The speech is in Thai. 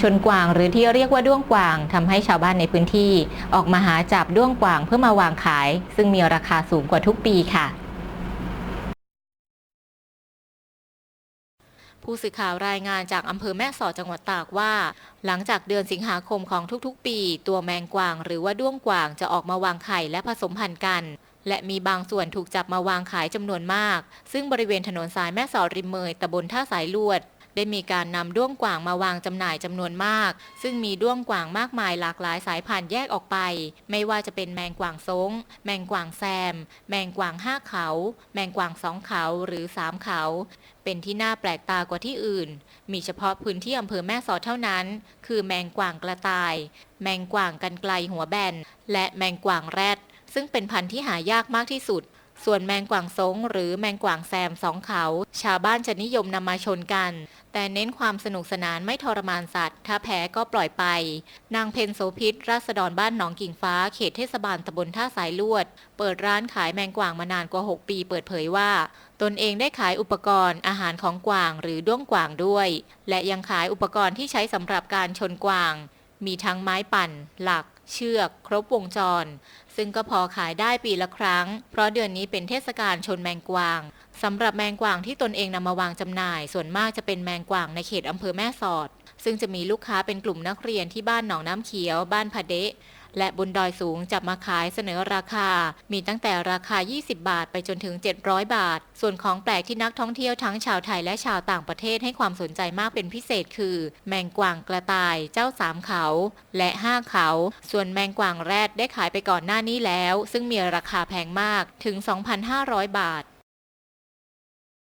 ชนกวางหรือที่เรียกว่าด้วงกวางทำให้ชาวบ้านในพื้นที่ออกมาหาจับด้วงกวางเพื่อมาวางขาย ซึ่งมีราคาสูงกว่าทุกปีค่ะผู้สื่อข่าวรายงานจากอำเภอแม่สอดจังหวัดตากว่า หลังจากเดือนสิงหาคมของทุกๆ ปี ตัวแมงกวางหรือว่าด้วงกวางจะออกมาวางไข่และผสมพันธุ์กัน และมีบางส่วนถูกจับมาวางขายจำนวนมาก ซึ่งบริเวณถนนสายแม่สอดริมเมยตำบลท่าสายลวด ได้มีการนำด้วงกว่างมาวางจำหน่ายจำนวนมาก ซึ่งมีด้วงกว่างมากมายหลากหลายสายพันธุ์แยกออกไป ไม่ว่าจะเป็นแมงกว่างซงแมงกว่างแซม แมงกว่างห้าเขา แมงกว่างสองเขาหรือสามเขา เป็นที่น่าแปลกตากว่าที่อื่น มีเฉพาะพื้นที่อำเภอแม่สอดเท่านั้น คือแมงกว่างกระต่าย แมงกว่างกันไกลหัวแบน และแมงกว่างแรดซึ่งเป็นพันธุ์ที่หายากมากที่สุด ส่วนแมงกว่างซงหรือแมงกว่างแซมสองเขา ชาวบ้านจะนิยมนำมาชนกัน แต่เน้นความสนุกสนานไม่ทรมานสัตว์ ถ้าแพ้ก็ปล่อยไป นางเพนโสพิษราษฎรบ้านหนองกิ่งฟ้าเขตเทศบาลตำบลท่าสายลวด เปิดร้านขายแมงกว่างมานานกว่า 6 ปี เปิดเผยว่า ตนเองได้ขายอุปกรณ์อาหารของกวางหรือด้วงกวางด้วย และยังขายอุปกรณ์ที่ใช้สำหรับการชนกวาง มีทั้งไม้ปั่น หลัก เชือก ครบวงจร ซึ่งก็พอขายได้ปีละครั้ง เพราะเดือนนี้เป็นเทศกาลชนแมงกวางสำหรับแมงกวางที่ตนเองนำมาวางจำหน่าย ส่วนมากจะเป็นแมงกวางในเขตอำเภอแม่สอด ซึ่งจะมีลูกค้าเป็นกลุ่มนักเรียนที่บ้านหนองน้ำเขียว บ้านพะเดะ และบนดอยสูงจับมาขายเสนอราคา มีตั้งแต่ราคา 20 บาทไปจนถึง 700 บาท ส่วนของแปลกที่นักท่องเที่ยวทั้งชาวไทยและชาวต่างประเทศให้ความสนใจมากเป็นพิเศษคือ แมงกวางกระต่าย เจ้าสามเขา และห้าเขา ส่วนแมงกวางแรดได้ขายไปก่อนหน้านี้แล้ว ซึ่งมีราคาแพงมากถึง 2,500 บาท